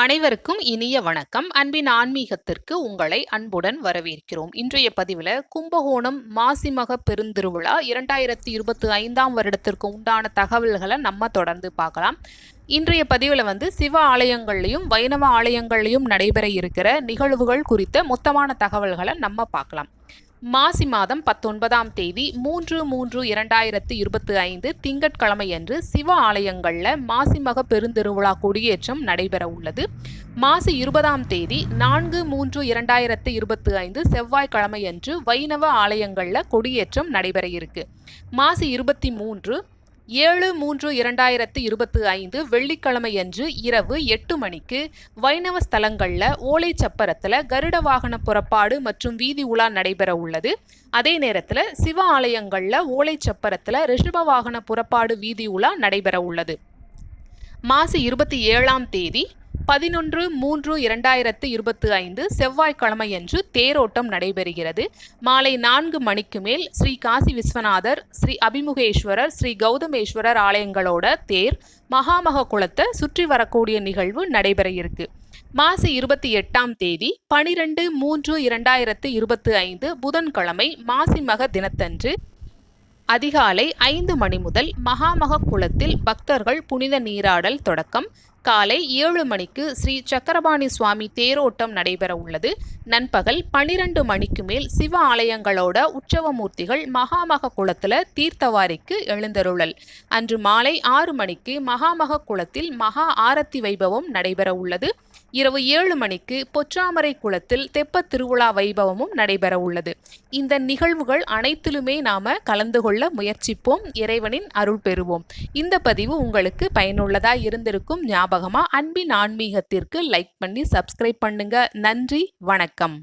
அனைவருக்கும் இனிய வணக்கம். அன்பின் ஆன்மீகத்திற்கு உங்களை அன்புடன் வரவேற்கிறோம். இன்றைய பதிவில் கும்பகோணம் மாசிமக பெருந்திருவிழா இரண்டாயிரத்தி இருபத்தி ஐந்தாம் வருடத்திற்கு உண்டான தகவல்களை நம்ம தொடர்ந்து பார்க்கலாம். இன்றைய பதிவில் வந்து சிவ ஆலயங்கள்லையும் வைணவ ஆலயங்கள்லையும் நடைபெற இருக்கிற நிகழ்வுகள் குறித்த மொத்தமான தகவல்களை நம்ம பார்க்கலாம். மாசி மாதம் பத்தொன்பதாம் தேதி மூன்று மூன்று இரண்டாயிரத்து இருபத்தி ஐந்து திங்கட்கிழமையன்று சிவ ஆலயங்களில் மாசிமக பெருந்திருவிழா கொடியேற்றம் நடைபெற உள்ளது. மாசி இருபதாம் தேதி நான்கு மூன்று இரண்டாயிரத்து இருபத்தி ஐந்து செவ்வாய்க்கிழமையன்று வைணவ ஆலயங்களில் கொடியேற்றம் நடைபெற இருக்கு. மாசி இருபத்தி மூன்று ஏழு மூன்று இரண்டாயிரத்து இருபத்தி ஐந்து வெள்ளிக்கிழமையன்று இரவு எட்டு மணிக்கு வைணவ ஸ்தலங்களில் ஓலை சப்பரத்தில் கருட வாகன புறப்பாடு மற்றும் வீதி உலா நடைபெற உள்ளது. அதே நேரத்தில் சிவ ஆலயங்களில் ஓலை சப்பரத்தில் ரிஷப வாகன புறப்பாடு வீதி உலா நடைபெற உள்ளது. மாசி இருபத்தி ஏழாம் தேதி பதினொன்று மூன்று இரண்டாயிரத்து இருபத்தி ஐந்து செவ்வாய்க்கிழமையன்று தேரோட்டம் நடைபெறுகிறது. மாலை நான்கு மணிக்கு மேல் ஸ்ரீ காசி விஸ்வநாதர் ஸ்ரீ அபிமுகேஸ்வரர் ஸ்ரீ கௌதமேஸ்வரர் ஆலயங்களோட தேர் மகாமக குளத்தை சுற்றி வரக்கூடிய நிகழ்வு நடைபெற இருக்கு மாசி இருபத்தி எட்டாம் தேதி பனிரெண்டு மூன்று இரண்டாயிரத்து இருபத்தி ஐந்து புதன்கிழமை மாசி மக தினத்தன்று அதிகாலை ஐந்து மணி முதல் மகாமக குளத்தில் பக்தர்கள் புனித நீராடல் தொடக்கம். காலை ஏழு மணிக்கு ஸ்ரீ சக்கரபாணி சுவாமி தேரோட்டம் நடைபெற உள்ளது. நண்பகல் பனிரெண்டு மணிக்கு மேல் சிவ ஆலயங்களோட உற்சவமூர்த்திகள் மகாமக குளத்தில் தீர்த்தவாரிக்கு எழுந்தருளல். அன்று மாலை ஆறு மணிக்கு மகாமக குளத்தில் மகா ஆரத்தி வைபவம் நடைபெற உள்ளது. இரவு ஏழு மணிக்கு பொற்றாமரை குளத்தில் தெப்ப திருவிழா வைபவமும் நடைபெற உள்ளது. இந்த நிகழ்வுகள் அனைத்திலுமே நாம கலந்து கொள்ள முயற்சிப்போம். இறைவனின் அருள் பெறுவோம். இந்த பதிவு உங்களுக்கு பயனுள்ளதா இருந்திருக்கும் ஞாபகமா அன்பின் ஆன்மீகத்திற்கு லைக் பண்ணி சப்ஸ்கிரைப் பண்ணுங்க. நன்றி வணக்கம்.